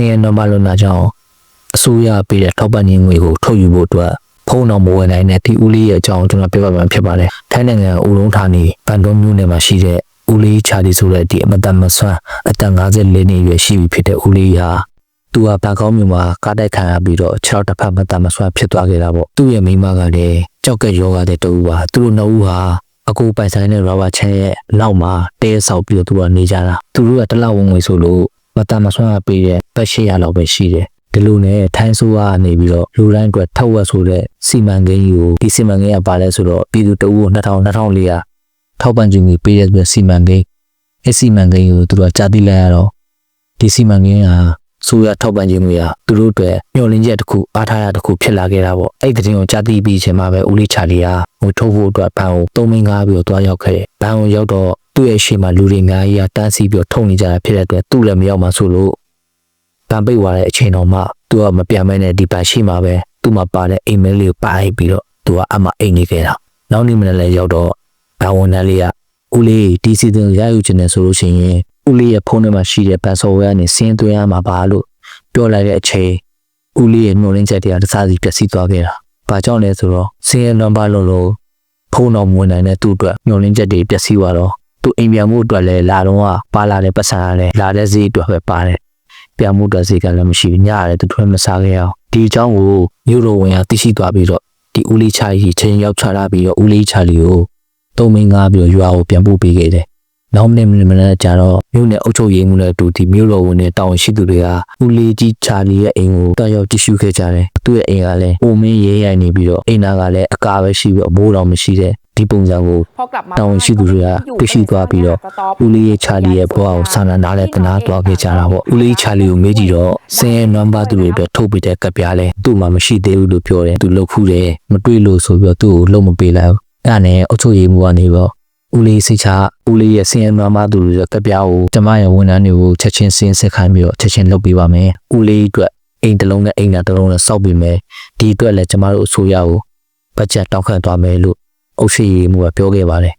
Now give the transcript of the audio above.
င်းရဲနမလွန်နာကြောင့်အစိုးရပေးတဲ့ထောက်ပံ့ခြင်းငွေကိုထုတ်ယူဖို့အတွက်ဖုန်းတော်မဝင်နိုင်တဲ့ဒီဦးလေးရဲ့အကြောင်းကျွန်တော်ပြောပြမှာဖြစ်ပါတယ်။ထိုင်းနိုင်ငံဦးလုံးဌာနီဘန်တုံးမြို့နယ်မှာရှိတဲ့ဦးလေးချာဒီဆိုတဲ့ဒီအမတန်မဆွမ်းအသက်54နှစ်အရွယ်ရှိပြီဖြစ်တဲ့ဦးလေးဟာသူဟာဘန်ကောက်မြို့မှာကားတိုက်ခံရပြီးတော့ခြေထောက်တစ်ဖက်မတန်မဆွမ်းဖြစ်သွားခဲ့တာပေါ့။သူ့ရဲ့မိန်းမကလည်းကြောက်ကက်ယောဂတဲ့တူပါသူတို့နှစ်ဦးဟာအကူပိုင်ဆိုင်တဲ့ rubber ချဲရဲ့နောက်မှာတဲဆောက်ပြီးတော့သူကနေကြတာသူတို့ကတစ်လောက်ဝင်ငွေဆိုလို့ မတန်မဆွမ်းပေးတဲ့ပတ်800လောက်ပဲရှိတယ်ဒီလိုနဲ့ထိုင်းဆိုးကနေပြီးတော့လူတိုင်းအတွက်ထောက်ဝက်ဆိုတဲ့စီမံကိန်းကြီးကိုဒီစီမံကိန်းကပါလဲဆိုတော့ပြည်သူတအုပ်2000 2400ထောက်ပံ့ခြင်းကြီးပေးတဲ့အတွက်စီမံကိန်းအဲစီမံကိန်းကိုသူတို့ကကြားသိလိုက်ရတော့ဒီစီမံကိန်းကဆိုရထောက်ပံ့ခြင်းမျိုးရာသူတို့အတွက်မျှော်လင့်ချက်တစ်ခုအားထားရတစ်ခုဖြစ်လာခဲ့တာပေါ့အဲ့ဒီတဲ့ကိုကြားသိပြီးချိန်မှာပဲဦးလေးချာလီကဟိုထုတ်ဖို့အတွက်ဘန်ကိုသုံးမင်းကားပြီးတော့တွားရောက်ခဲ့တယ်ဘန်ကိုရောက်တော့ သူ့ရဲ့ရှေ့မှာလူတွေအများကြီးကတန်းစီပြီးတော့ထုတ်နေကြတာဖြစ်တဲ့အတွက်သူ့လည်းမရောက်မှဆိုလို့ဘန်ပိတ်သွားတဲ့အချိန်တော့မှသူကမပြန်မဲနဲ့ဒီဘန်ရှိမှာပဲသူ့မှာပါတဲ့အိမ်မဲလေးကိုပိုက်ပြီးတော့သူကအမှအိမ်နေခဲ့တာနောက်နေ့မနေ့လည်းရောက်တော့ဘန်ဝန်ထမ်းလေးကဦးလေးဒီစီတင်ရယူချင်တယ်ဆိုလို့ရှိရင်ဦးလေးရဲ့ဖုန်းထဲမှာရှိတဲ့ဘန်ဆော်ဝဲကနေစင်းသွင်းရမှာပါလို့ပြောလိုက်တဲ့အချိန်ဦးလေးရဲ့နှိုးရင်းချက်တွေကတစားစီပျက်စီးသွားခဲ့တာ။ဘာကြောင့်လဲဆိုတော့စင်းရဲ့နံပါတ်လုံးလုံးဖုန်းတော်မဝင်နိုင်တဲ့သူ့အတွက်ညှို့လင်းချက်တွေပျက်စီးသွားတော့ သူအိမ်ပြန်မှုအတွက်လည်းလာတော့ကပါလာတဲ့ပတ်စံရတယ်လာတဲ့ဈေးအတွက်ပဲပါတယ်။ပြန်မှုအတွက်ဈေးကလည်းမရှိဘူးညရတယ်သူထွေးမစားခဲ့အောင်ဒီအကြောင်းကိုမြို့တော်ဝင်ကသိရှိသွားပြီးတော့ဒီဦးလေးချာကြီးချင်းရောက်ချလာပြီးတော့ဦးလေးချာလီကိုတုံမင်းကားပြီးတော့ရွာကိုပြန်ပို့ပေးခဲ့တယ်။နောက်နေ့မနေ့မနေ့ကျတော့မြို့နယ်အုပ်ချုပ်ရေးမှူးနဲ့အတူဒီမြို့တော်ဝင်နဲ့တာဝန်ရှိသူတွေကဦးလေးကြီးချာလီရဲ့အိမ်ကိုတောက်ရောက်ကြည့်ရှုခဲ့ကြတယ်။သူ့ရဲ့အိမ်ကလည်းအိုမင်းရဲရိုက်နေပြီးတော့အိမ်နာကလည်းအကာပဲရှိပြီးတော့မိုးတော်မရှိတဲ့ ဒီပုံစံကိုတောင်းရှိသူတွေကတွေ့ရှိသွားပြီးတော့ဦးလေးရဲ့ချာလီရဲ့ဘဝကိုစာနာနားလဲတနာသွားခဲ့ကြတာပေါ့ဦးလေးချာလီကိုမေးကြည့်တော့ဆင်းရဲနွမ်းပါသူတွေအတွက်ထုတ်ပေးတဲ့ကပ်ပြားလဲသူ့မှာမရှိသေးဘူးလို့ပြောတယ်သူလှုပ်ဖူးတယ်မတွေ့လို့ဆိုပြီးတော့သူ့ကိုလှုပ်မပေးလိုက်ဘူးအဲ့ဒါနဲ့အုတ်ချုပ်ရည်မှုကနေပေါ့ဦးလေးစိတ်ချဦးလေးရဲ့ဆင်းရဲနွမ်းပါသူတွေရဲ့ကပ်ပြားကိုကျမရဲ့ဝန်ထမ်းတွေကိုချက်ချင်းစင်းစစ်ခိုင်းပြီးတော့ချက်ချင်းလှုပ်ပေးပါမယ်ဦးလေးအတွက်အိမ်တစ်လုံးနဲ့အိမ်သားတစ်လုံးနဲ့စောက်ပေးမယ်ဒီအတွက်လည်းကျမတို့အစိုးရကိုဘတ်ဂျက်တောင်းခံသွားမယ်လို့ အုပ်ရှိရေးမှုကပြောခဲ့ပါတယ်